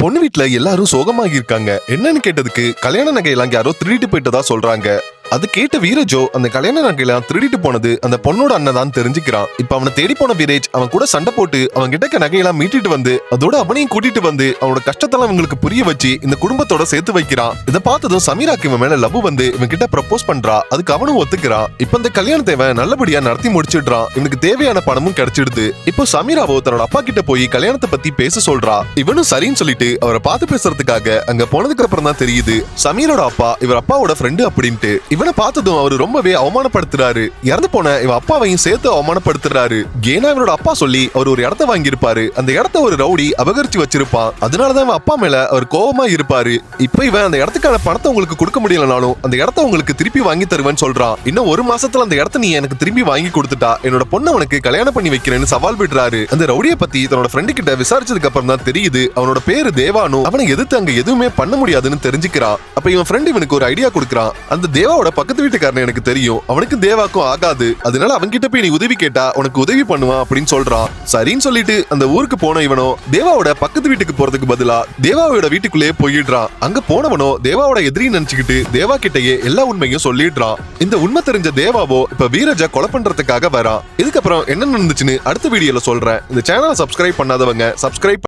பொண்ணு வீட்டுல எல்லாரும் சோகமாகி இருக்காங்க என்னன்னு கேட்டதுக்கு கல்யாண நகையெல்லாம் யாரோ திருடிட்டு போயிட்டதா சொல்றாங்க. அது கேட்ட வீரஜோ அந்த கல்யாண நகையெல்லாம் திருடிட்டு போனது அந்த பொண்ணோட அண்ணன் தான் தெரிஞ்சுக்கிறான். இப்ப அவனை தேடி போன வீரேஜ் அவன் கூட சண்டை போட்டு அவன் கிட்ட இருக்க நகையெல்லாம் மீட்டிட்டு வந்து அதோட அவனையும் கூட்டிட்டு வந்து அவனோட கஷ்டத்தெல்லாம் அவங்களுக்கு புரிய வச்சு இந்த குடும்பத்தோட சேர்த்து வைக்கிறான். இதை பார்த்ததும் சமீராக்கு இவன் மேல லவ் வந்து இவன் கிட்ட ப்ரப்போஸ் பண்றா. அதுக்கு அவனும் ஒத்துக்கிறான். இப்ப இந்த கல்யாணத்தை இவன் நல்லபடியா நடத்தி முடிச்சிடுறான். இவனுக்கு தேவையான பணமும் கிடைச்சிடுது. இப்போ சமீராவோ தன்னோட அப்பா கிட்ட போய் கல்யாணத்தை பத்தி பேச சொல்றா. இவனும் சரின்னு சொல்லிட்டு அவரை பார்த்து பேசுறதுக்காக அங்க போனதுக்கு அப்புறம் தான் தெரியுது. சமீரோட அப்பா இவர் அப்பாவோட ஃப்ரெண்டு அப்படின்ட்டு. இவனை பார்த்ததும் அவரு ரொம்பவே அவமானப்படுத்துறாரு. இறந்து போன இவன் அப்பாவையும் சேர்த்து அவமானப்படுத்துறாரு. ஏன்னா இவனோட அப்பா சொல்லி அவர் ஒரு இடத்த வாங்கியிருப்பாரு. அந்த இடத்த ஒரு ரவுடி அபகரிச்சு வச்சிருப்பான். அதனாலதான் இவன் அப்பா மேல அவர் கோபமா இருப்பாரு. இப்ப இவன் அந்த இடத்துக்கான பணத்தை உங்களுக்கு கொடுக்க முடியலனாலும் அந்த இடத்த உங்களுக்கு திருப்பி வாங்கி தருவேன்னு சொல்றான். இன்னும் ஒரு மாசத்துல அந்த இடத்த நீ எனக்கு திரும்பி வாங்கி கொடுத்துட்டா என்னோட பொண்ணு உனக்கு கல்யாணம் பண்ணி வைக்கிறேன்னு சவால் விடுறாரு. அந்த ரவுடியை பத்தி தன்னோட ஃப்ரெண்டு கிட்ட விசாரிச்சதுக்கு அப்புறம் தான் தெரியுது அவனோட பேரு தேவானு. அவனை எதிர்த்து அங்க எதுவுமே பண்ண முடியாதுன்னு தெரிஞ்சுக்கிறான். அப்ப இவன் ஃப்ரெண்ட் இவனுக்கு ஒரு ஐடியா கொடுக்குறான். அந்த தேவாவோட பக்கத்து வீட்டுக்காரன் எனக்கு தெரியும். அவனுக்கு தேவாக்கும் ஆகாது. அதனால அவன்கிட்ட போய் நீ உதவி கேட்டா உனக்கு உதவி பண்ணுவான் அப்படின்னு சொல்றான். சரின்னு சொல்லிட்டு அந்த ஊருக்கு போன இவனோ தேவாவோட பக்கத்து வீட்டுக்கு போறதுக்கு பதிலா தேவாவோட வீட்டுக்குள்ளேயே போயிடுறான். அங்க போனவனோ தேவாவோட எதிரி நினைச்சுக்கிட்டு தேவா கிட்டயே எல்லா உண்மையும் சொல்லிடுறான். இந்த உண்மை தெரிஞ்ச தேவாவோ இப்ப வீரஜா கொலை பண்றதுக்காக வரான் இதுக்கப்புறம் என்ன நடந்துச்சுன்னு அடுத்த வீடியோல சொல்றேன். இந்த சேனலை சப்ஸ்கிரைப் பண்ணாதவங்க சப்ஸ்கிரைப்